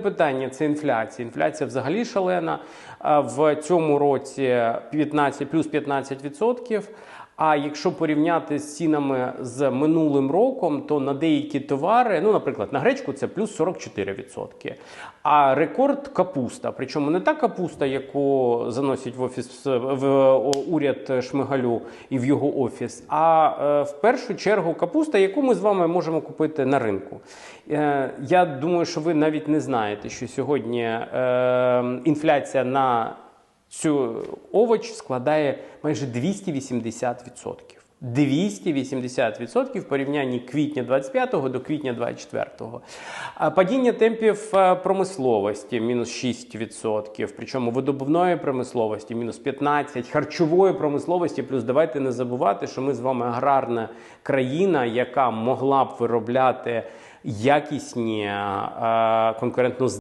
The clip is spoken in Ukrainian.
Питання це інфляція. Інфляція взагалі шалена. В цьому році 15, плюс 15%. А якщо порівняти з цінами з минулим роком, то на деякі товари, ну, наприклад, на гречку це плюс 44%. А рекорд капуста. Причому не та капуста, яку заносять в офіс в уряд Шмигалю і в його офіс, а е, в першу чергу капуста, яку ми з вами можемо купити на ринку. Е, Я думаю, що ви навіть не знаєте, що сьогодні е, інфляція на цю овоч складає майже 280%. 280% в порівнянні квітня 25 до квітня 24. А Падіння темпів е, промисловості мінус 6%, причому видобувної промисловості мінус 15%, харчової промисловості. Плюс давайте не забувати, що ми з вами аграрна країна, яка могла б виробляти якісні е, конкурентно